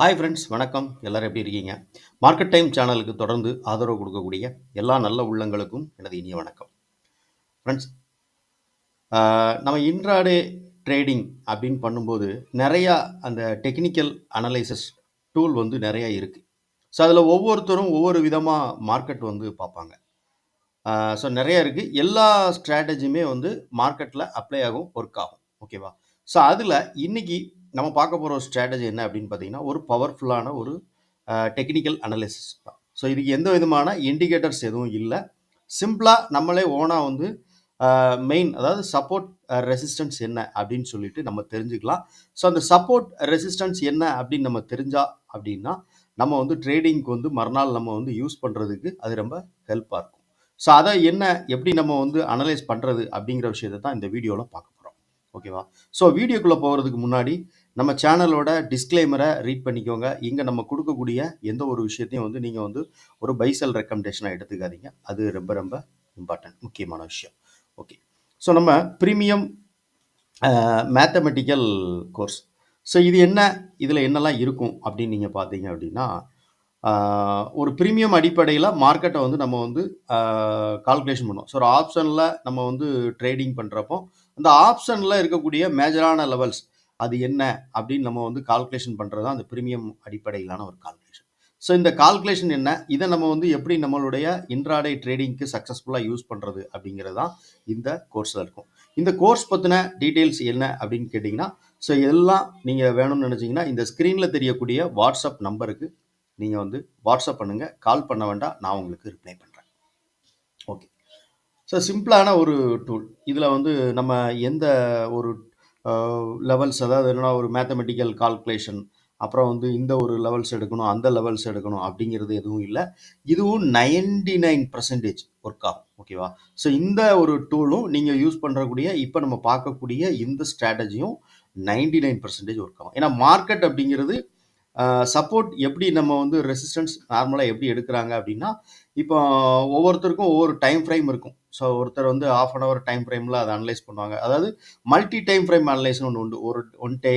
Hi friends வணக்கம். எல்லோரும் எப்படி இருக்கீங்க? மார்க்கெட் டைம் சேனலுக்கு தொடர்ந்து ஆதரவு கொடுக்கக்கூடிய எல்லா நல்ல உள்ளங்களுக்கும் எனது இனிய வணக்கம். ஃப்ரெண்ட்ஸ் நம்ம இன்ட்ராடே ட்ரேடிங் அப்படின்னு பண்ணும்போது நிறையா அந்த டெக்னிக்கல் அனலைசிஸ் டூல் வந்து நிறையா இருக்குது ஸோ அதில் ஒவ்வொருத்தரும் ஒவ்வொரு விதமாக மார்க்கெட் வந்து பார்ப்பாங்க. ஸோ நிறையா இருக்குது எல்லா ஸ்ட்ராட்டஜியுமே வந்து மார்க்கெட்டில் அப்ளை ஆகும் ஒர்க் ஆகும். ஓகேவா ஸோ அதில் இன்னைக்கு நம்ம பார்க்க போகிற ஒரு ஸ்ட்ராட்டஜி என்ன அப்படின்னு பார்த்தீங்கன்னா ஒரு பவர்ஃபுல்லான ஒரு டெக்னிக்கல் அனலிசிஸ் தான். ஸோ இதுக்கு எந்த விதமான இண்டிகேட்டர்ஸ் எதுவும் இல்லை. சிம்பிளாக நம்மளே ஓனாக வந்து மெயின் அதாவது சப்போர்ட் ரெசிஸ்டன்ஸ் என்ன அப்படின்னு சொல்லிட்டு நம்ம தெரிஞ்சுக்கலாம். ஸோ அந்த சப்போர்ட் ரெசிஸ்டன்ஸ் என்ன அப்படின்னு நம்ம தெரிஞ்சா அப்படின்னா நம்ம வந்து ட்ரேடிங்க்கு வந்து மறுநாள் நம்ம வந்து யூஸ் பண்ணுறதுக்கு அது ரொம்ப ஹெல்ப்பாக இருக்கும். ஸோ அதை என்ன எப்படி நம்ம வந்து அனலைஸ் பண்ணுறது அப்படிங்கிற விஷயத்தை தான் இந்த வீடியோவில் பார்க்கணும் ஓகேவா? ஸோ வீடியோக்குள்ளே போகிறதுக்கு முன்னாடி நம்ம சேனலோட டிஸ்க்ளைமரை ரீட் பண்ணிக்கோங்க. இங்கே நம்ம கொடுக்கக்கூடிய எந்த ஒரு விஷயத்தையும் வந்து நீங்கள் வந்து ஒரு பைசல் ரெக்கமெண்டேஷனாக எடுத்துக்காதீங்க. அது ரொம்ப ரொம்ப இம்பார்ட்டன்ட் முக்கியமான விஷயம். ஓகே ஸோ நம்ம ப்ரீமியம் மேத்தமெட்டிக்கல் கோர்ஸ் ஸோ இது என்ன? இதில் என்னெல்லாம் இருக்கும் அப்படின்னு நீங்கள் பார்த்தீங்க அப்படின்னா ஒரு ப்ரீமியம் அடிப்படையில் மார்க்கெட்டை வந்து நம்ம வந்து கால்குலேஷன் பண்ணுவோம். ஸோ ஒரு ஆப்ஷனில் நம்ம வந்து ட்ரேடிங் பண்ணுறப்போ அந்த ஆப்ஷனில் இருக்கக்கூடிய மேஜரான லெவல்ஸ் அது என்ன அப்படின்னு நம்ம வந்து கால்குலேஷன் பண்ணுறது தான் அந்த ப்ரீமியம் அடிப்படையிலான ஒரு கால்குலேஷன் ஸோ இந்த கால்குலேஷன் என்ன? இதை நம்ம வந்து எப்படி நம்மளுடைய இன்ட்ராடே ட்ரேடிங்க்கு சக்ஸஸ்ஃபுல்லாக யூஸ் பண்ணுறது அப்படிங்கிறது தான் இந்த கோர்ஸில் இருக்கும். இந்த கோர்ஸ் பற்றின டீட்டெயில்ஸ் என்ன அப்படின்னு கேட்டிங்கன்னா ஸோ எல்லாம் நீங்கள் வேணும்னு நினச்சிங்கன்னா இந்த ஸ்க்ரீனில் தெரியக்கூடிய வாட்ஸ்அப் நம்பருக்கு நீங்கள் வந்து வாட்ஸ்அப் பண்ணுங்கள் கால் பண்ண வேண்டாம். நான் உங்களுக்கு ரிப்ளை பண்ணுறேன் ஓகே ஸோ சிம்பிளான ஒரு டூல் இதில் வந்து நம்ம எந்த ஒரு லெவல்ஸ் அதாவது என்னன்னா ஒரு மேத்தமெட்டிக்கல் கால்குலேஷன் அப்புறம் வந்து இந்த ஒரு லெவல்ஸ் எடுக்கணும் அந்த லெவல்ஸ் எடுக்கணும் அப்படிங்கிறது எதுவும் இல்லை. இதுவும் நைன்டி நைன் பர்சன்டேஜ் ஒர்க் ஆகும் ஓகேவா ஸோ இந்த ஒரு டூலும் நீங்கள் யூஸ் பண்ணுறக்கூடிய இப்போ நம்ம பார்க்கக்கூடிய இந்த ஸ்ட்ராட்டஜியும் நைன்டி நைன் பர்சன்டேஜ் ஒர்க் ஆகும். ஏன்னா மார்க்கெட் அப்படிங்கிறது சப்போர்ட் எப்படி நம்ம வந்து ரெசிஸ்டன்ஸ் நார்மலாக எப்படி எடுக்கிறாங்க அப்படின்னா இப்போ ஒவ்வொருத்தருக்கும் ஒவ்வொரு டைம் ஃப்ரேம் இருக்கும். ஸோ ஒருத்தர் வந்து ஆஃப் அன் அவர் டைம் ஃப்ரேமில் அதை அனலைஸ் பண்ணுவாங்க. அதாவது மல்டி டைம் ஃப்ரேம் அனலைஸ்னு ஒன்று உண்டு. ஒரு ஒன் டே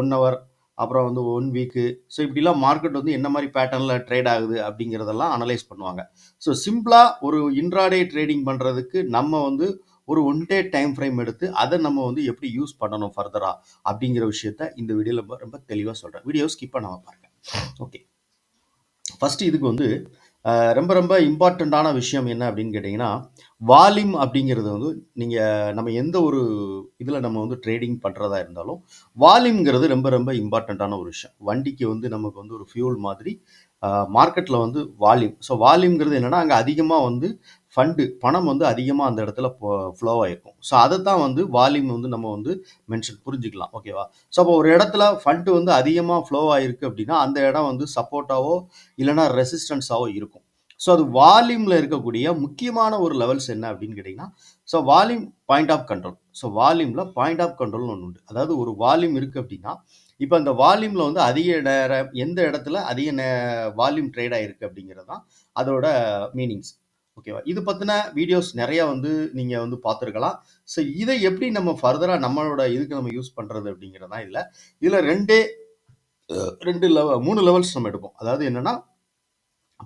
ஒன் ஹவர் அப்புறம் வந்து ஒன் வீக்கு ஸோ இப்படிலாம் மார்க்கெட் வந்து என்ன மாதிரி பேட்டர்னில் ட்ரேட் ஆகுது அப்படிங்கிறதெல்லாம் அனலைஸ் பண்ணுவாங்க. ஸோ சிம்பிளாக ஒரு இன்ட்ராடே ட்ரேடிங் பண்ணுறதுக்கு நம்ம வந்து ஒரு ஒன் டே டைம் ஃப்ரேம் எடுத்து அதை நம்ம வந்து எப்படி யூஸ் பண்ணணும் ஃபர்தராக அப்படிங்கிற விஷயத்த இந்த வீடியோவில் ரொம்ப தெளிவாக சொல்கிறேன் வீடியோ ஸ்கிப் பண்ணாமல் பாருங்கள் ஓகே ஃபஸ்ட்டு இதுக்கு வந்து ரொம்ப ரொம்ப இம்பார்ட்டண்ட்டான விஷயம் என்ன அப்படின்னு கேட்டிங்கன்னா வால்யூம் அப்படிங்கிறது வந்து நீங்கள் நம்ம எந்த ஒரு இதில் நம்ம வந்து ட்ரேடிங் பண்ணுறதா இருந்தாலும் வால்யூம்ங்கிறது ரொம்ப ரொம்ப இம்பார்ட்டண்ட்டான ஒரு விஷயம். வண்டிக்கு வந்து நமக்கு வந்து ஒரு ஃபியூல் மாதிரி மார்க்கெட்டில் வந்து வால்யூம் ஸோ வால்யூம்ங்கிறது என்னென்னா அங்கே அதிகமாக வந்து ஃபண்டு பணம் வந்து அதிகமாக அந்த இடத்துல ஃப்ளோ ஆகிருக்கும் ஸோ அதை தான் வந்து வால்யூம் வந்து நம்ம வந்து மென்ஷன் புரிஞ்சுக்கலாம் ஓகேவா ஸோ அப்போ ஒரு இடத்துல ஃபண்டு வந்து அதிகமாக ஃப்ளோ ஆகிருக்கு அப்படின்னா அந்த இடம் வந்து சப்போர்ட்டாவோ இல்லைனா ரெசிஸ்டன்ஸாவோ இருக்கும். ஸோ அது வால்யூமில் இருக்கக்கூடிய முக்கியமான ஒரு லெவல்ஸ் என்ன அப்படின்னு கேட்டிங்கன்னா so volume point of control so வால்யூமில் point of கண்ட்ரோல்னு ஒன்று உண்டு. அதாவது ஒரு வால்யூம் இருக்குது அப்படின்னா இப்போ அந்த வால்யூமில் வந்து அதிக நேரம் எந்த இடத்துல அதிக நே வால்யூம் ட்ரேட் ஆகிருக்கு அப்படிங்கிறது தான் அதோட மீனிங்ஸ் ஓகேவா? இது பற்றின வீடியோஸ் நிறையா வந்து நீங்கள் வந்து பார்த்துருக்கலாம். ஸோ இதை எப்படி நம்ம ஃபர்தராக நம்மளோட இதுக்கு நம்ம யூஸ் பண்ணுறது அப்படிங்கிறது தான் இல்லை. இதில் ரெண்டே ரெண்டு லெவல் மூணு லெவல்ஸ் நம்ம எடுப்போம். அதாவது என்னென்னா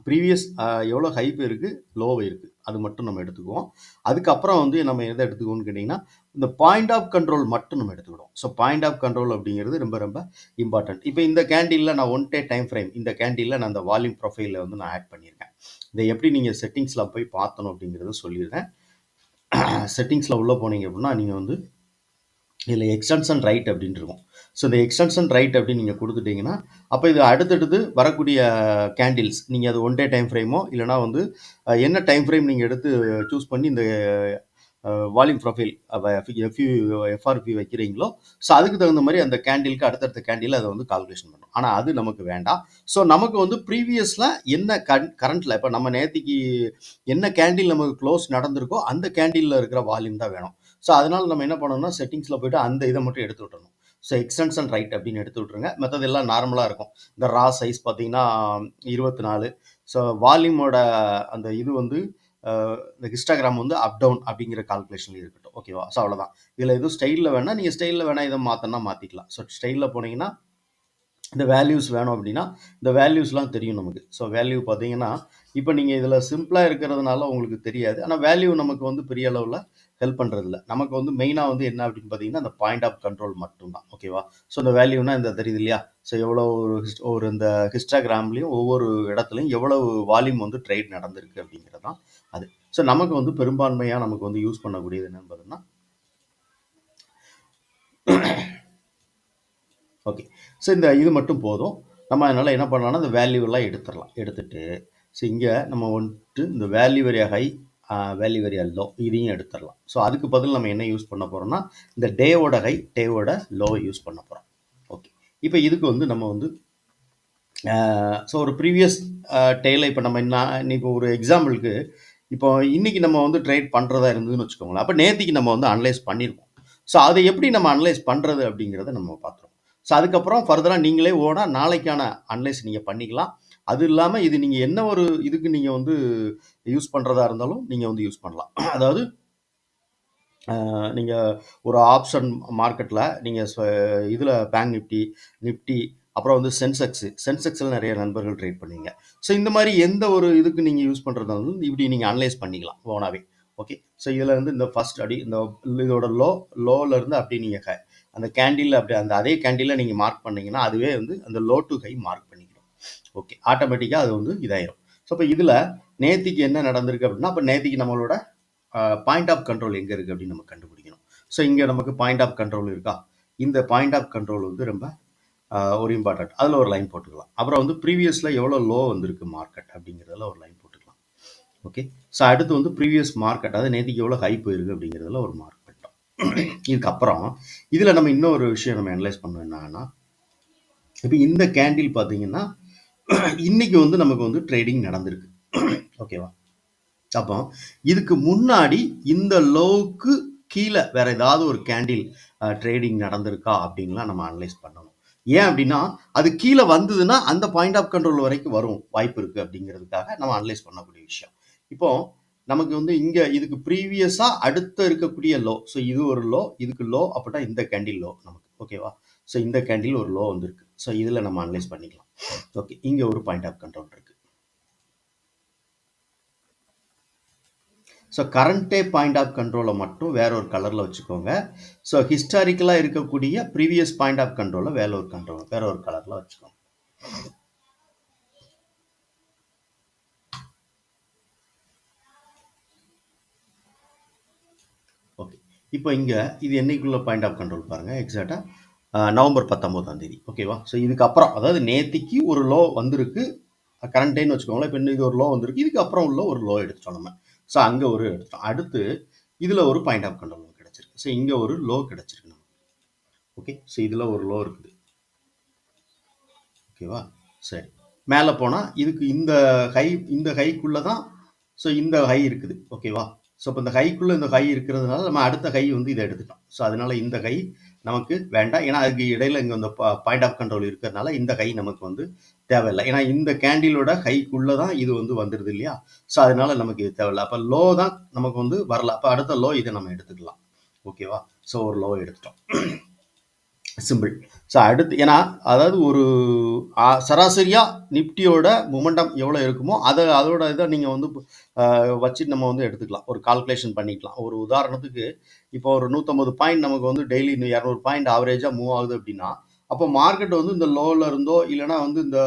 ப்ரீவியஸ் எவ்வளோ ஹைப் இருக்குது லோவ் இருக்குது அது மட்டும் நம்ம எடுத்துக்குவோம். அதுக்கப்புறம் வந்து நம்ம எதை எடுத்துக்குவோம்னு கேட்டிங்கன்னா இந்த பாயிண்ட் ஆஃப் கண்ட்ரோல் மட்டும் நம்ம எடுத்துக்கிடுவோம். ஸோ பாயிண்ட் ஆஃப் கண்ட்ரோல் அப்படிங்கிறது ரொம்ப ரொம்ப இம்பார்ட்டன்ட் இப்போ இந்த கேண்டீனில் நான் ஒன் டே டைம் ஃப்ரேம் இந்த கேண்டீனில் நான் அந்த வால்யூம் ப்ரொஃபைலில் வந்து நான் ஆட் பண்ணியிருக்கேன். இதை எப்படி நீங்கள் செட்டிங்ஸில் போய் பார்த்தணும் அப்படிங்கிறத சொல்லிடுறேன். செட்டிங்ஸில் உள்ளே போனீங்க அப்படின்னா நீங்கள் வந்து இதில் எக்ஸ்டென்ஷன் ரைட் அப்படின்னு இருக்கும். ஸோ இந்த எக்ஸ்டென்ஷன் ரைட் அப்படின்னு நீங்கள் கொடுத்துட்டிங்கன்னா அப்போ இது அடுத்தடுத்து வரக்கூடிய கேண்டில்ஸ் நீங்கள் அது ஒன் டே டைம் ஃப்ரேமோ இல்லைனா வந்து என்ன டைம் ஃப்ரேம் நீங்கள் எடுத்து சூஸ் பண்ணி இந்த வால்யூம் ப்ரொஃபைல் எஃப்யூ எஃப்ஆர்பி வைக்கிறீங்களோ ஸோ அதுக்கு தகுந்த மாதிரி அந்த கேண்டிலுக்கு அடுத்தடுத்த கேண்டில் அதை வந்து கால்குலேஷன் பண்ணும். ஆனால் அது நமக்கு வேண்டாம். ஸோ நமக்கு வந்து ப்ரீவியஸில் என்ன கன் கரண்ட்டில் இப்போ நம்ம நேற்றுக்கு என்ன கேண்டில் நமக்கு க்ளோஸ் நடந்திருக்கோ அந்த கேண்டிலில் இருக்கிற வால்யூம் தான் வேணும். ஸோ அதனால் நம்ம என்ன பண்ணணும்னா செட்டிங்ஸில் போய்ட்டு அந்த இதை மட்டும் எடுத்து விட்டணும் ஸோ எக்ஸ்டென்ஷன் ரைட் அப்படின்னு எடுத்து விட்ருங்க மற்றது எல்லாம் நார்மலாக இருக்கும். இந்த ரா சைஸ் பார்த்தீங்கன்னா இருபத்தி நாலு. ஸோ வால்யூமோட அந்த இது வந்து இந்த இன்ஸ்டாகிராம் வந்து அப் டவுன் அப்படிங்கிற கால்குலேஷன்ல இருக்கட்டும். ஓகேவா ஸோ அவ்வளோதான் இதில் எதுவும் ஸ்டைலில் வேணால் நீங்கள் ஸ்டைலில் வேணால் இதை மாற்றினா மாற்றிக்கலாம் ஸோ ஸ்டைலில் போனீங்கன்னா இந்த வேல்யூஸ் வேணும் அப்படின்னா இந்த வேல்யூஸ்லாம் தெரியும் நமக்கு. ஸோ வேல்யூ பார்த்தீங்கன்னா இப்போ நீங்கள் இதில் சிம்பிளாக இருக்கிறதுனால உங்களுக்கு தெரியாது. ஆனால் வேல்யூ நமக்கு வந்து பெரிய அளவில் ஹெல்ப் பண்ணுறதில்ல நமக்கு வந்து மெயினாக வந்து என்ன அப்படின்னு பார்த்தீங்கன்னா அந்த பாயிண்ட் ஆஃப் கண்ட்ரோல் மட்டும்தான். ஓகேவா ஸோ இந்த வேல்யூனா இந்த தெரியுது இல்லையா? ஸோ எவ்வளோ ஒரு ஹிஸ்ட் ஒரு இந்த ஹிஸ்டாகிராம்லேயும் ஒவ்வொரு இடத்துலையும் எவ்வளவு வால்யூம் வந்து ட்ரேட் நடந்திருக்கு அப்படிங்கிறது தான் அது. ஸோ நமக்கு வந்து பெரும்பான்மையாக நமக்கு வந்து யூஸ் பண்ணக்கூடியது என்னன்னு பார்த்தோம்னா ஓகே ஸோ இந்த இது மட்டும் போதும். நம்ம அதனால் என்ன பண்ணலாம்னா இந்த வேல்யூலாம் எடுத்துடலாம். எடுத்துட்டு ஸோ இங்கே நம்ம வந்துட்டு இந்த வேல்யூ வெரியா ஹை வேல்யூ வெரி லோ இதையும் எடுத்துடலாம். ஸோ அதுக்கு பதில் நம்ம என்ன யூஸ் பண்ண போகிறோம்னா இந்த டேவோட ஹை டேவோட லோ யூஸ் பண்ண போகிறோம் ஓகே இப்போ இதுக்கு வந்து நம்ம வந்து ஸோ ஒரு ப்ரீவியஸ் டேல இப்போ நம்ம என்ன இப்போ ஒரு எக்ஸாம்பிளுக்கு இப்போ இன்றைக்கி நம்ம வந்து ட்ரேட் பண்ணுறதா இருந்ததுன்னு வச்சுக்கோங்களேன். அப்போ நேத்திக்கு நம்ம வந்து அனலைஸ் பண்ணியிருக்கோம் ஸோ அதை எப்படி நம்ம அனலைஸ் பண்ணுறது அப்படிங்கிறத நம்ம பார்த்துருவோம். ஸோ அதுக்கப்புறம் ஃபர்தராக நீங்களே ஓனா நாளைக்கான அனலைஸ் நீங்கள் பண்ணிக்கலாம். அது இல்லாமல் இது நீங்கள் என்ன ஒரு இதுக்கு நீங்கள் வந்து யூஸ் பண்ணுறதா இருந்தாலும் நீங்கள் வந்து யூஸ் பண்ணலாம். அதாவது நீங்கள் ஒரு ஆப்ஷன் மார்க்கெட்டில் நீங்கள் இதில் பேங்க் நிஃப்டி நிஃப்டி அப்புறம் வந்து சென்செக்ஸு சென்செக்ஸில் நிறைய நண்பர்கள் ட்ரேட் பண்ணுவீங்க ஸோ இந்த மாதிரி எந்த ஒரு இதுக்கு நீங்கள் யூஸ் பண்ணுறதாலும் இப்படி நீங்கள் அனலைஸ் பண்ணிக்கலாம் ஓனாகவே ஓகே ஸோ இதில் இருந்து இந்த ஃபஸ்ட் அடி இந்த இதோட லோ லோவிலேருந்து இருந்து அப்படி நீங்கள் ஹை அந்த கேண்டில் அப்படி அந்த அதே கேண்டிலில் நீங்கள் மார்க் பண்ணிங்கன்னா அதுவே வந்து அந்த லோ டு ஹை மார்க் பண்ணி ஓகே ஆட்டோமேட்டிக்காக அது வந்து இதாயிரும். ஸோ இப்போ இதில் நேத்திக்கு என்ன நடந்திருக்கு அப்படின்னா அப்போ நேத்திக்கு நம்மளோட பாயிண்ட் ஆஃப் கண்ட்ரோல் எங்கே இருக்குது அப்படின்னு நம்ம கண்டுபிடிக்கணும். ஸோ இங்கே நமக்கு பாயிண்ட் ஆஃப் கண்ட்ரோல் இருக்கா? இந்த பாயிண்ட் ஆஃப் கண்ட்ரோல் வந்து ரொம்ப ஒரு இம்பார்ட்டன்ட் அதில் ஒரு லைன் போட்டுக்கலாம். அப்புறம் வந்து ப்ரீவியஸில் எவ்வளோ லோ வந்திருக்கு மார்க்கெட் அப்படிங்கிறதுல ஒரு லைன் போட்டுக்கலாம். ஓகே ஸோ அடுத்து வந்து ப்ரீவியஸ் மார்க்கெட் அதாவது நேத்திக்கு எவ்வளோ ஹை போயிருக்கு அப்படிங்கிறதுல ஒரு மார்க் பண்ணிட்டோம் இதுக்கப்புறம் இதில் நம்ம இன்னொரு விஷயம் நம்ம அனலைஸ் பண்ணோம் என்னன்னா இப்போ இந்த கேண்டில் பார்த்தீங்கன்னா இன்னைக்கு வந்து நமக்கு வந்து ட்ரேடிங் நடந்திருக்கு. ஓகேவா அப்போ இதுக்கு முன்னாடி இந்த லோவுக்கு கீழே வேற ஏதாவது ஒரு கேண்டில் ட்ரேடிங் நடந்திருக்கா அப்படின்லாம் நம்ம அனலைஸ் பண்ணணும். ஏன் அப்படின்னா அது கீழே வந்ததுன்னா அந்த பாயிண்ட் ஆஃப் கண்ட்ரோல் வரைக்கும் வரும் வாய்ப்பு இருக்குது அப்படிங்கிறதுக்காக நம்ம அனலைஸ் பண்ணக்கூடிய விஷயம். இப்போ நமக்கு வந்து இங்கே இதுக்கு ப்ரீவியஸாக அடுத்த இருக்கக்கூடிய லோ ஸோ இது ஒரு லோ இதுக்கு லோ அப்படின்னா இந்த கேண்டில் லோ நமக்கு. ஓகேவா ஸோ இந்த கேண்டில் ஒரு லோ வந்திருக்கு. ஸோ இதில் நம்ம அனலைஸ் பண்ணிக்கலாம். ஓகே இங்கே ஒரு பாயிண்ட் ஆஃப் கண்ட்ரோல் இருக்கு. ஸோ கரண்ட்டே பாயிண்ட் ஆஃப் கண்ட்ரோலை மட்டும் வேற ஒரு கலரில் வச்சுக்கோங்க. ஸோ ஹிஸ்டாரிக்கலாக இருக்கக்கூடிய ப்ரீவியஸ் பாயிண்ட் ஆஃப் கண்ட்ரோலை வேற ஒரு கண்ட்ரோல் வேற ஒரு கலரில் வச்சுக்கோங்க. ஓகே இப்போ இங்கே இது என்னைக்குள்ள பாயிண்ட் ஆஃப் கண்ட்ரோல் பாருங்கள் எக்ஸாக்டாக நவம்பர் பத்தொம்போதாம் தேதி. ஓகேவா? ஸோ இதுக்கப்புறம் அதாவது நேத்திக்கு ஒரு லோ வந்திருக்கு. கரண்ட்டேன்னு வச்சுக்கோங்களேன் இப்போ இது ஒரு லோ வந்திருக்கு. இதுக்கப்புறம் உள்ள ஒரு லோ எடுத்துட்டோம் நம்ம. ஸோ அங்கே ஒரு எடுத்துட்டோம். அடுத்து இதில் ஒரு பாயிண்ட் ஆஃப் கண்ட்ரோல் கிடச்சிருக்கு. ஸோ இங்கே ஒரு லோ கிடச்சிருக்கு நம்ம ஓகே ஸோ இதில் ஒரு லோ இருக்குது. ஓகேவா? சரி. மேலே போனால் இதுக்கு இந்த ஹை இந்த ஹைக்குள்ளே தான் ஸோ இந்த ஹை இருக்குது. ஓகேவா? ஸோ இப்போ இந்த ஹைக்குள்ளே இந்த ஹை இருக்கிறதுனால நம்ம அடுத்த ஹை வந்து இதை எடுத்துட்டோம். ஸோ அதனால இந்த ஹை நமக்கு வேண்டாம். ஏன்னா அதுக்கு இடையில இங்கே இந்த பாயிண்ட் ஆஃப் கண்ட்ரோல் இருக்கிறதுனால இந்த ஹை நமக்கு வந்து தேவையில்லை. ஏன்னா இந்த கேண்டிலோட ஹைக்குள்ளே தான் இது வந்து வந்துடுது இல்லையா? ஸோ அதனால நமக்கு இது தேவையில்லை. அப்போ லோ தான் நமக்கு வந்து வரல. அப்போ அடுத்த லோ இதை நம்ம எடுத்துக்கலாம். ஓகேவா ஸோ ஒரு லோ எடுத்துட்டோம். சிம்பிள் ஸோ அடுத்து ஏன்னா அதாவது ஒரு சராசரியாக நிப்டியோட மொமெண்டம் எவ்வளோ இருக்குமோ அதை அதோட இதை நீங்கள் வந்து வச்சு நம்ம வந்து எடுத்துக்கலாம். ஒரு கால்குலேஷன் பண்ணிக்கலாம். ஒரு உதாரணத்துக்கு இப்போ ஒரு நூற்றம்பது பாயிண்ட் நமக்கு வந்து டெய்லி இரநூறு பாயிண்ட் ஆவரேஜாக மூவ் ஆகுது அப்படின்னா அப்போ மார்க்கெட் வந்து இந்த லோவில் இருந்தோ இல்லைன்னா வந்து இந்த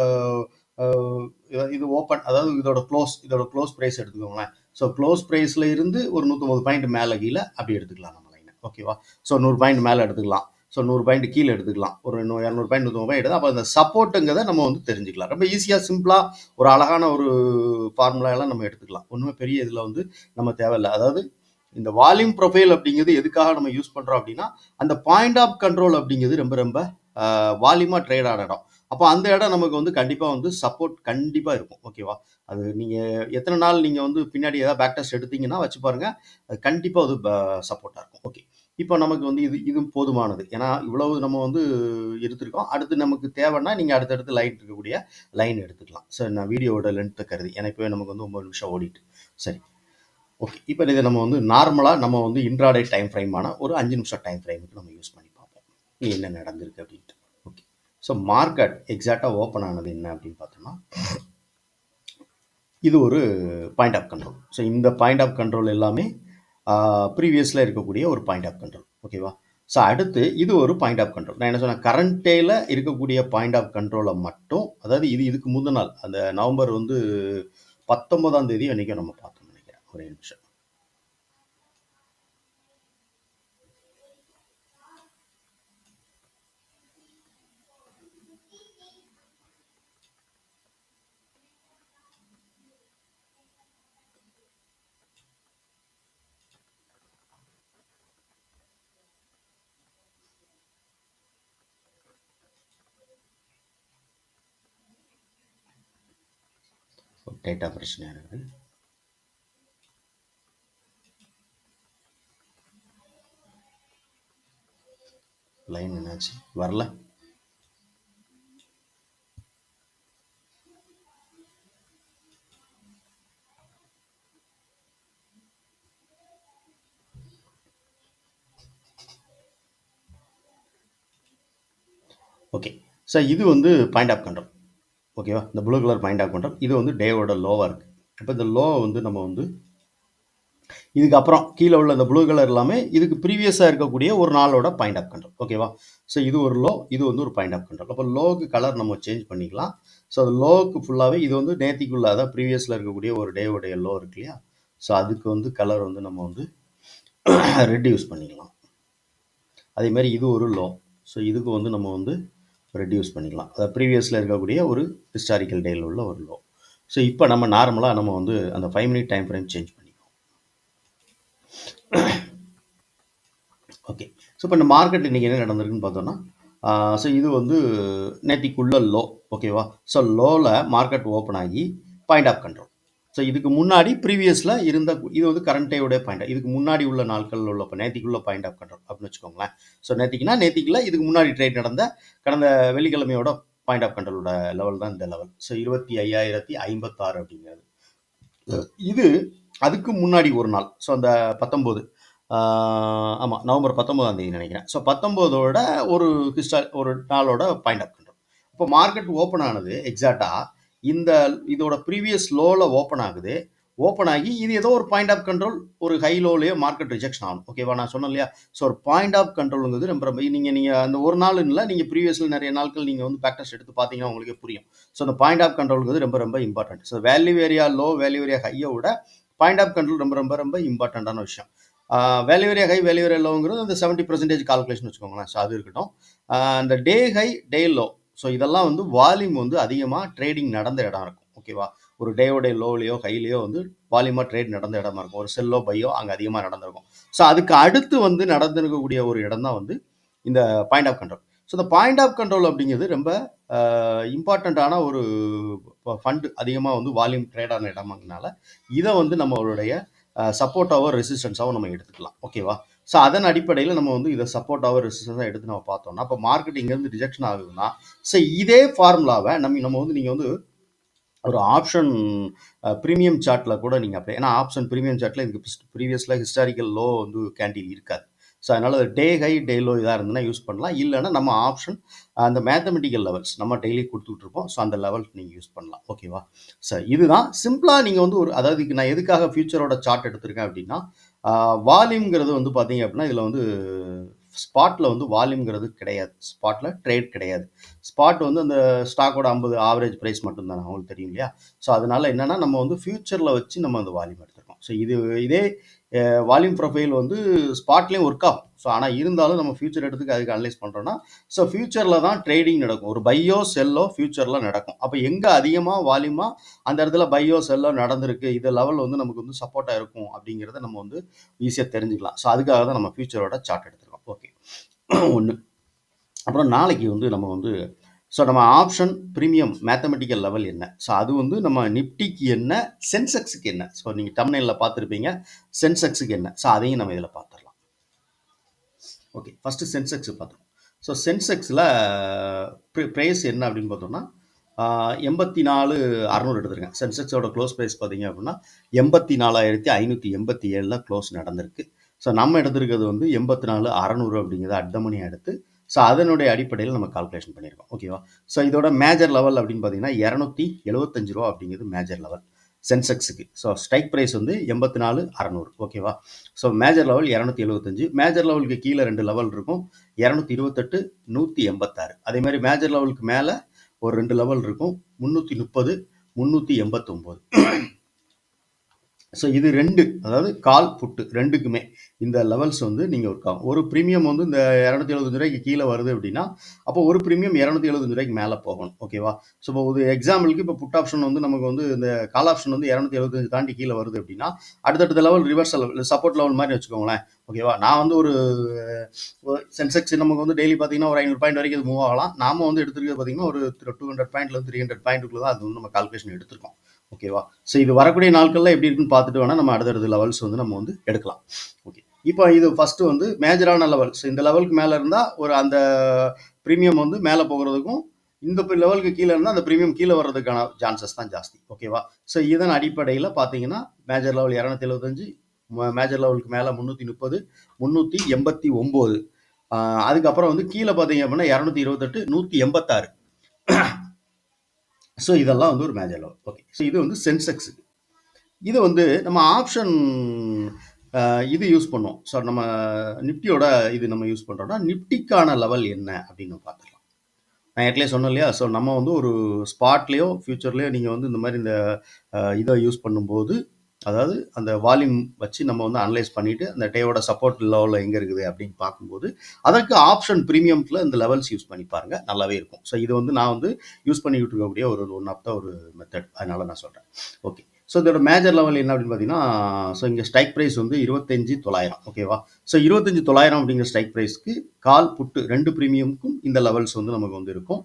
இது- இது ஓப்பன் அதாவது இதோட க்ளோஸ் இதோட க்ளோஸ் ப்ரைஸ் எடுத்துக்கோங்களேன். ஸோ க்ளோஸ் ப்ரைஸில் இருந்து ஒரு நூற்றம்பது பாயிண்ட் மேலே கீழே அப்படி எடுத்துக்கலாம் நம்ம லைனை ஓகேவா ஸோ நூறு பாயிண்ட் மேலே எடுத்துக்கலாம். ஸோ நூறு பாயிண்ட் கீழே எடுத்துக்கலாம். ஒரு நூ- இரநூறு பாயிண்ட் நூற்றம்பது பாயிண்ட் எடுத்து அப்போ அந்த சப்போர்ட்டுங்கிறத நம்ம வந்து தெரிஞ்சுக்கலாம். ரொம்ப ஈஸியாக சிம்பிளாக ஒரு அழகான ஒரு ஃபார்முலாலாம் நம்ம எடுத்துக்கலாம். ஒன்றுமே பெரிய இதில் வந்து நம்ம தேவையில்லை. அதாவது இந்த வால்யூம் ப்ரொஃபைல் அப்படிங்கிறது எதுக்காக நம்ம யூஸ் பண்ணுறோம் அப்படின்னா அந்த பாயிண்ட் ஆஃப் கண்ட்ரோல் அப்படிங்கிறது ரொம்ப ரொம்ப வால்யூமாக ட்ரேட் ஆன இடம். அப்போ அந்த இடம் நமக்கு வந்து கண்டிப்பாக வந்து சப்போர்ட் கண்டிப்பாக இருக்கும். ஓகேவா அது நீங்கள் எத்தனை நாள் நீங்கள் வந்து பின்னாடி ஏதாவது பேக் டெஸ்ட் எடுத்தீங்கன்னா வச்சு பாருங்கள் அது கண்டிப்பாக அது சப்போர்ட்டாக இருக்கும். ஓகே இப்போ நமக்கு வந்து இது இதுவும் போதுமானது. ஏன்னா இவ்வளவு நம்ம வந்து எடுத்திருக்கோம். அடுத்து நமக்கு தேவைன்னா நீங்கள் அடுத்தடுத்து லைன் இருக்கக்கூடிய லைன் எடுத்துக்கலாம். சரி நான் வீடியோவோட லென்த்தை கருதி. ஏன்னா இப்போ நமக்கு வந்து ஒம்பது நிமிஷம் ஓடிட்டு. சரி. ஓகே இப்போ இதை நம்ம வந்து நார்மலாக நம்ம வந்து இன்ட்ராடே டைம் ஃப்ரேமான ஒரு அஞ்சு நிமிஷம் டைம் ஃப்ரேமுக்கு நம்ம யூஸ் பண்ணி பார்ப்போம். என்ன நடந்திருக்கு அப்படின்ட்டு. ஓகே ஸோ மார்க்கெட் எக்ஸாக்டாக ஓப்பன் ஆனது என்ன அப்படின்னு பார்த்தோம்னா இது ஒரு பாயிண்ட் ஆஃப் கண்ட்ரோல் ஸோ இந்த பாயிண்ட் ஆஃப் கண்ட்ரோல் எல்லாமே ப்ரீவியஸில் இருக்கக்கூடிய ஒரு பாயிண்ட் ஆஃப் கண்ட்ரோல் ஓகேவா ஸோ அடுத்து இது ஒரு பாயிண்ட் ஆஃப் கண்ட்ரோல் நான் என்ன சொன்னேன்? கரண்ட் டேயில் இருக்கக்கூடிய பாயிண்ட் ஆஃப் கண்ட்ரோலை மட்டும் அதாவது இது இதுக்கு முந்தின நாள் அந்த நவம்பர் வந்து பத்தொன்பதாம் தேதி அன்றைக்கும் நம்ம பார்த்தோம் நினைக்கிறேன். ஒரே நிமிஷம். டேட்டா பிரச்சனையாக இருக்குது லைன் என்னாச்சு? வரல. ஓகே சார் இது வந்து பாயிண்ட் ஆஃப் கண்ட்ரோல் ஓகேவா இந்த blue colour point of control இது வந்து டேவோட லோவாக இருக்குது இப்போ இந்த லோ வந்து நம்ம வந்து இதுக்கப்புறம் கீழே உள்ள இந்த ப்ளூ கலர் எல்லாமே இதுக்கு ப்ரீவியஸாக இருக்கக்கூடிய ஒரு நாளோட பாயிண்ட் ஆஃப் கண்ட்ரோல் ஓகேவா ஸோ இது ஒரு லோ இது வந்து ஒரு பாயிண்ட் ஆஃப் கண்ட்ரோல் அப்போ லோக்கு கலர் நம்ம சேஞ்ச் பண்ணிக்கலாம். ஸோ அது லோவுக்கு ஃபுல்லாகவே இது வந்து நேத்திக்குள்ள அதான் ப்ரீவியஸில் இருக்கக்கூடிய ஒரு டேவோடைய லோ இருக்கு இல்லையா? ஸோ அதுக்கு வந்து கலர் வந்து நம்ம வந்து ரெட் யூஸ் பண்ணிக்கலாம் அதேமாதிரி இது ஒரு லோ ஸோ இதுக்கு வந்து நம்ம வந்து ரெடியூஸ் பண்ணிக்கலாம். அதாவது ப்ரீவியஸில் இருக்கக்கூடிய ஒரு ஹிஸ்டாரிக்கல் டேயில் உள்ள ஒரு லோ ஸோ இப்போ நம்ம நார்மலாக நம்ம வந்து அந்த five minute time frame change பண்ணிக்குவோம் ஓகே ஸோ இப்போ இந்த மார்க்கெட் இன்றைக்கி என்ன நடந்திருக்குன்னு பார்த்தோன்னா ஸோ இது வந்து நேற்றுக்குள்ள லோ ஓகேவா ஸோ லோவில் மார்க்கெட் ஓப்பன் ஆகி பாயிண்ட் ஆஃப் கண்ட்ரோல் ஸோ இதுக்கு முன்னாடி ப்ரீவியஸில் இருந்த இது வந்து கரண்ட்டேவுடைய பாயிண்ட் இதுக்கு முன்னாடி உள்ள நாட்களில் உள்ள இப்போ நேத்திக்குள்ள பாயிண்ட் ஆஃப் கண்ட்ரோல் அப்படின்னு வச்சுக்கோங்களேன். ஸோ நேத்திக்குனா நேத்திக்குள்ள இதுக்கு முன்னாடி ட்ரேட் நடந்த கடந்த வெள்ளிக்கிழமையோட பாயிண்ட் ஆஃப் கண்ட்ரோலோட லெவல் தான் இந்த லெவல் ஸோ இருபத்தி ஐயாயிரத்தி ஐம்பத்தாறு அப்படிங்கிறது. இது அதுக்கு முன்னாடி ஒரு நாள். ஸோ அந்த பத்தொம்போது ஆமாம் நவம்பர் பத்தொம்போதாம் தேதி நினைக்கிறேன். ஸோ பத்தொம்போதோட ஒரு ஹிஸ்டா ஒரு நாளோட பாயிண்ட் ஆஃப் கண்ட்ரோல் இப்போ மார்க்கெட் ஓப்பன் ஆனது எக்ஸாக்டாக இந்த இதோட ப்ரீவியஸ் லோவில் ஓப்பன் ஆகுது. ஓப்பன் ஆகி இது ஏதோ ஒரு பாயிண்ட் ஆஃப் கண்ட்ரோல் ஒரு ஹை லோலேயே மார்க்கெட் ரிஜெக்ஷன் ஆகும். ஓகேவா நான் சொன்னேன் இல்லையா? ஸோ ஒரு பாயிண்ட் ஆஃப் கண்ட்ரோலுங்கிறது ரொம்ப ரொம்ப நீங்கள் நீங்கள் அந்த ஒரு நாள் இல்லை நீங்கள் ப்ரீவியஸில் நிறைய நாட்கள் நீங்கள் வந்து பேக்டர்ஸ் எடுத்து பார்த்தீங்கன்னா உங்களுக்கே புரியும். ஸோ அந்த பாயிண்ட் ஆஃப் கண்ட்ரோலுங்கிறது ரொம்ப ரொம்ப important so value area low value area ஹையை விட பாயிண்ட் ஆஃப் கண்ட்ரோல் ரொம்ப ரொம்ப ரொம்ப இம்பார்ட்டண்ட்டான விஷயம். Value area high value area லோங்கிறது அந்த செவன்ட்டி பர்சன்டேஜ் கால்குலேஷன் வச்சுக்கோங்களேன். ஸோ அது இருக்கட்டும். அந்த day high day low so இதெல்லாம் வந்து வால்யூம் வந்து அதிகமாக ட்ரேடிங் நடந்த இடம் இருக்கும். ஓகேவா ஒரு டேவோடைய லோலையோ ஹைலையோ வந்து வால்யூமாக ட்ரேட் நடந்த இடமா இருக்கும். ஒரு செல்லோ பையோ அங்கே அதிகமாக நடந்திருக்கும். ஸோ அதுக்கு அடுத்து வந்து நடந்திருக்கக்கூடிய ஒரு இடம் தான் வந்து இந்த பாயிண்ட் ஆஃப் கண்ட்ரோல் ஸோ இந்த பாயிண்ட் ஆஃப் கண்ட்ரோல் அப்படிங்கிறது ரொம்ப இம்பார்ட்டண்ட்டான ஒரு ஃபண்டு அதிகமாக வந்து வால்யூம் ட்ரேடான இடமாங்கனால இதை வந்து நம்மளுடைய சப்போர்ட்டாவோ ரெசிஸ்டன்ஸாவோ நம்ம எடுத்துக்கலாம். ஓகேவா ஸோ அதன் அடிப்படையில் நம்ம வந்து இதை சப்போர்ட்டாக ரெசிஸ்டன்ஸாக எடுத்து நம்ம பார்த்தோம்னா இப்போ மார்க்கெட் இங்கேருந்து ரிஜெக்ஷன் ஆகுதுன்னா ஸோ இதே ஃபார்முலாவை நம்ம நம்ம வந்து நீங்கள் வந்து ஒரு ஆப்ஷன் ப்ரீமியம் சார்ட்டில் கூட நீங்கள் அப்படியே ஏன்னா ஆப்ஷன் ப்ரீமியம் சார்ட்டில் இதுக்கு ப்ரீவியஸில் ஹிஸ்டாரிக்கல் லோ வந்து கேண்டீன் இருக்காது. ஸோ அதனால் டே ஹை டே லோ இதாக இருந்ததுன்னா யூஸ் பண்ணலாம். இல்லைன்னா நம்ம ஆப்ஷன் அந்த மேத்தமெட்டிக்கல் லெவல்ஸ் நம்ம டெய்லி கொடுத்துட்ருப்போம் ஸோ அந்த லெவல் நீங்கள் யூஸ் பண்ணலாம். ஓகேவா சார் இதுதான். சிம்பிளாக நீங்கள் வந்து ஒரு அதாவது நான் எதுக்காக ஃபியூச்சரோட சார்ட் எடுத்திருக்கேன் அப்படின்னா வால்யூம்ங்கிறது வந்து பார்த்தீங்க அப்படின்னா இதில் வந்து ஸ்பாட்டில் வந்து வால்யூம்ங்கிறது கிடையாது. ஸ்பாட்டில் ட்ரேட் கிடையாது. ஸ்பாட் வந்து அந்த ஸ்டாக்கோட ஐம்பது ஆவரேஜ் ப்ரைஸ் மட்டும்தானே அவங்களுக்கு தெரியும் இல்லையா? ஸோ அதனால் என்னென்னா நம்ம வந்து ஃப்யூச்சரில் வச்சு நம்ம அந்த வால்யூம் எடுத்துருக்கோம் ஸோ இது இதே வால்யூம் ப்ரொஃபைல் வந்து ஸ்பாட்லேயும் ஒர்க் ஆகும். ஸோ ஆனால் இருந்தாலும் நம்ம ஃபியூச்சர் எடுத்துக்கு அதுக்கு அனலைஸ் பண்ணுறோன்னா ஸோ ஃபியூச்சரில் தான் ட்ரேடிங் நடக்கும். ஒரு பையோ செல்லோ ஃபியூச்சரில் நடக்கும். அப்போ எங்கே அதிகமாக வால்யூமாக அந்த இடத்துல பையோ செல்லோ நடந்திருக்கு இது லெவல் வந்து நமக்கு வந்து சப்போர்ட்டாக இருக்கும் அப்படிங்கிறத நம்ம வந்து ஈஸியாக தெரிஞ்சுக்கலாம். ஸோ அதுக்காக தான் நம்ம ஃபியூச்சரோட சார்ட் எடுத்துருக்கோம். ஓகே ஒன்று அப்புறம் நாளைக்கு வந்து நம்ம வந்து ஸோ நம்ம ஆப்ஷன் ப்ரீமியம் மேத்தமெட்டிக்கல் லெவல் என்ன? ஸோ அது வந்து நம்ம நிப்டிக்கு என்ன? சென்செக்ஸுக்கு என்ன? ஸோ நீங்கள் தமிழில் பார்த்துருப்பீங்க. சென்செக்ஸுக்கு என்ன? ஸோ அதையும் நம்ம இதில் பார்த்துருக்கோம் ஓகே ஃபஸ்ட்டு சென்செக்ஸ் பார்த்தோம். ஸோ சென்செக்ஸில் ப்ரைஸ் என்ன அப்படின்னு பார்த்தோம்னா எண்பத்தி நாலு அறநூறு எடுத்துருக்கேன். சென்செக்ஸோட க்ளோஸ் ப்ரைஸ் பார்த்தீங்க அப்படின்னா எண்பத்தி நாலாயிரத்தி ஐநூற்றி எண்பத்தி ஏழில் க்ளோஸ் நடந்திருக்கு. ஸோ நம்ம எடுத்திருக்கிறது வந்து எண்பத்தி நாலு அறநூறு அப்படிங்கிறத அட்டமணியாக எடுத்து ஸோ அதனுடைய அடிப்படையில் நம்ம கால்குலேஷன் பண்ணியிருக்கோம். ஓகேவா ஸோ இதோட மேஜர் லெவல் அப்படின்னு பார்த்தீங்கன்னா இரநூத்தி எழுபத்தஞ்சு ரூபா அப்படிங்கிறது மேஜர் லெவல் சென்செக்ஸுக்கு. ஸோ ஸ்ட்ரைக் ப்ரைஸ் வந்து எண்பத்தி நாலு அறநூறு ஓகேவா ஸோ மேஜர் லெவல் இரநூத்தி எழுபத்தஞ்சு மேஜர் லெவலுக்கு கீழே ரெண்டு லெவல் இருக்கும். இரநூத்தி இருபத்தெட்டு நூற்றி எண்பத்தாறு. அதே மாதிரி மேஜர் லெவலுக்கு மேலே ஒரு ரெண்டு லெவல் இருக்கும். முந்நூற்றி முப்பது முந்நூற்றி எண்பத்தொம்போது. ஸோ இது ரெண்டு அதாவது கால் புட்டு ரெண்டுக்குமே இந்த லெவல்ஸ் வந்து நீங்கள் ஒர்க் ஆகும். ஒரு ப்ரீமியம் வந்து இந்த இரநூத்தி எழுபத்தஞ்சு ரூபாய்க்கு கீழே வருது அப்படின்னா அப்போ ஒரு ப்ரீமியம் இரநூத்தி எழுபத்தஞ்சு ரூபாய்க்கு மேலே போகணும் ஓகேவா ஸோ இப்போ ஒரு எக்ஸாம்பிளுக்கு இப்போ புட் ஆப்ஷன் வந்து நமக்கு வந்து இந்த கால் ஆப்ஷன் வந்து இரநூத்தி எழுபத்தஞ்சு தாண்டி கீழே வருது அப்படின்னா அடுத்தடுத்த லெவல் ரிவர்சல் சப்போர்ட் லெவல் மாதிரி வச்சுக்கோங்களேன் ஓகேவா நான் வந்து ஒரு சென்செக்ஸ் நமக்கு வந்து டெய்லி பார்த்தீங்கன்னா ஒரு ஐநூறு பாயிண்ட் வரைக்கும் மூவ் ஆகலாம். நாம வந்து எடுத்துருக்கிறது பார்த்தீங்கன்னா ஒரு டூ ஹண்ட்ரட் பாயிண்ட்லேருந்து த்ரீ ஹண்ட்ரட் பாயிண்ட்டுக்குள்ள தான் அது வந்து நம்ம கால்குலேஷன் எடுத்திருக்கோம். ஓகேவா? ஸோ இது வரக்கூடிய நாட்களில் எப்படி இருக்குன்னு பார்த்துட்டு வேணால் நம்ம அடுத்தடுத்த லெவல்ஸ் வந்து நம்ம வந்து எடுக்கலாம். ஓகே இப்போ இது ஃபஸ்ட்டு வந்து மேஜரான லெவல் ஸோ இந்த லெவலுக்கு மேலே இருந்தால் ஒரு அந்த ப்ரீமியம் வந்து மேலே போகிறதுக்கும் இந்த லெவலுக்கு கீழே இருந்தால் அந்த ப்ரீமியம் கீழே வர்றதுக்கான சான்சஸ் தான் ஜாஸ்தி. ஓகேவா? ஸோ இதன் அடிப்படையில் பார்த்தீங்கன்னா மேஜர் லெவல் இரநூத்தி எழுபத்தஞ்சு மேஜர் லெவலுக்கு மேலே முந்நூற்றி முப்பது முந்நூற்றி எண்பத்தி ஒம்பது. அதுக்கப்புறம் வந்து கீழே பார்த்தீங்க அப்படின்னா இரநூத்தி இருபத்தெட்டு நூற்றி எண்பத்தாறு. ஸோ இதெல்லாம் வந்து ஒரு மேஜர் லெவல் ஓகே ஸோ இது வந்து சென்செக்ஸுக்கு இது. வந்து நம்ம ஆப்ஷன் இது யூஸ் பண்ணோம். ஸோ நம்ம நிஃப்டியோட இது நம்ம யூஸ் பண்ணுறோம்னா நிஃப்டிக்கான லெவல் என்ன அப்படின்னு பார்த்துக்கலாம். நான் ஏற்கனவே சொன்னேன் இல்லையா? ஸோ நம்ம வந்து ஒரு ஸ்பாட்லேயோ ஃப்யூச்சர்லேயோ நீங்கள் வந்து இந்த மாதிரி இந்த இதை யூஸ் பண்ணும்போது அதாவது அந்த வால்யூம் வச்சு நம்ம வந்து அனலைஸ் பண்ணிட்டு அந்த டேவோட சப்போர்ட் லெவலில் எங்கே இருக்குது அப்படின்னு பார்க்கும்போது அதற்கு ஆப்ஷன் ப்ரீமியம்ல இந்த லெவல்ஸ் யூஸ் பண்ணி பாருங்க. நல்லாவே இருக்கும். ஸோ இது வந்து நான் வந்து யூஸ் பண்ணிக்கிட்டு இருக்கக்கூடிய ஒரு ஒன் ஆஃப் த ஒரு மெத்தட் அதனால நான் சொல்கிறேன் ஓகே ஸோ இதோட மேஜர் லெவல் என்ன அப்படின்னு பார்த்தீங்கன்னா ஸோ இங்கே ஸ்ட்ரைக் ப்ரைஸ் வந்து இருபத்தஞ்சி தொள்ளாயிரம். ஓகேவா ஸோ இருபத்தஞ்சி தொள்ளாயிரம் அப்படிங்கிற ஸ்ட்ரைக் ப்ரைஸ்க்கு கால் புட்டு ரெண்டு ப்ரீமியமுக்கும் இந்த லெவல்ஸ் வந்து நமக்கு வந்து இருக்கும்.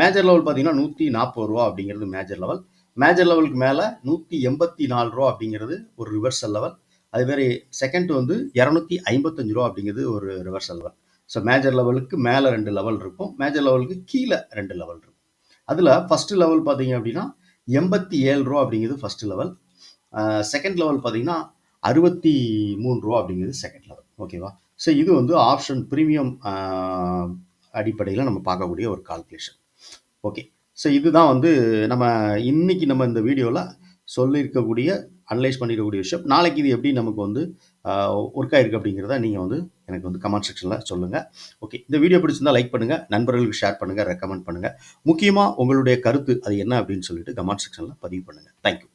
மேஜர் லெவல் பார்த்தீங்கன்னா நூற்றி நாற்பது ரூபா அப்படிங்கிறது மேஜர் லெவல் மேஜர் லெவலுக்கு மேலே நூற்றி எண்பத்தி நாலு ரூபா அப்படிங்கிறது ஒரு ரிவர்சல் லெவல் அதுமாரி மாதிரி செகண்ட் வந்து இரநூத்தி ஐம்பத்தஞ்சு ரூபா அப்படிங்கிறது ஒரு ரிவர்சல் லெவல் ஸோ மேஜர் லெவலுக்கு மேலே ரெண்டு லெவல் இருக்கும். மேஜர் லெவலுக்கு கீழே ரெண்டு லெவல் இருக்கும். அதில் ஃபஸ்ட்டு லெவல் பார்த்தீங்க அப்படின்னா எண்பத்தி ஏழு ரூபா அப்படிங்கிறது ஃபஸ்ட்டு லெவல் செகண்ட் லெவல் பார்த்தீங்கன்னா அறுபத்தி மூணு ரூபா அப்படிங்கிறது செகண்ட் லெவல் ஓகேவா ஸோ இது வந்து ஆப்ஷன் ப்ரீமியம் அடிப்படையில் நம்ம பார்க்கக்கூடிய ஒரு கால்குலேஷன் ஓகே ஸோ இதுதான் வந்து நம்ம இன்னைக்கு நம்ம இந்த வீடியோவில் சொல்லியிருக்கக்கூடிய அனலைஸ் பண்ணியிருக்கக்கூடிய விஷயம். நாளைக்கு இது எப்படி நமக்கு வந்து ஒர்க் ஆயிருக்கு அப்படிங்கிறத நீங்கள் வந்து எனக்கு வந்து கமெண்ட் செக்ஷனில் சொல்லுங்கள் ஓகே இந்த வீடியோ பிடிச்சிருந்தா லைக் பண்ணுங்கள் நண்பர்களுக்கு ஷேர் பண்ணுங்கள் ரெக்கமெண்ட் பண்ணுங்கள் முக்கியமாக உங்களுடைய கருத்து அது என்ன அப்படின்னு சொல்லிட்டு கமெண்ட் செக்ஷனில் பதிவு பண்ணுங்கள் தேங்க்யூ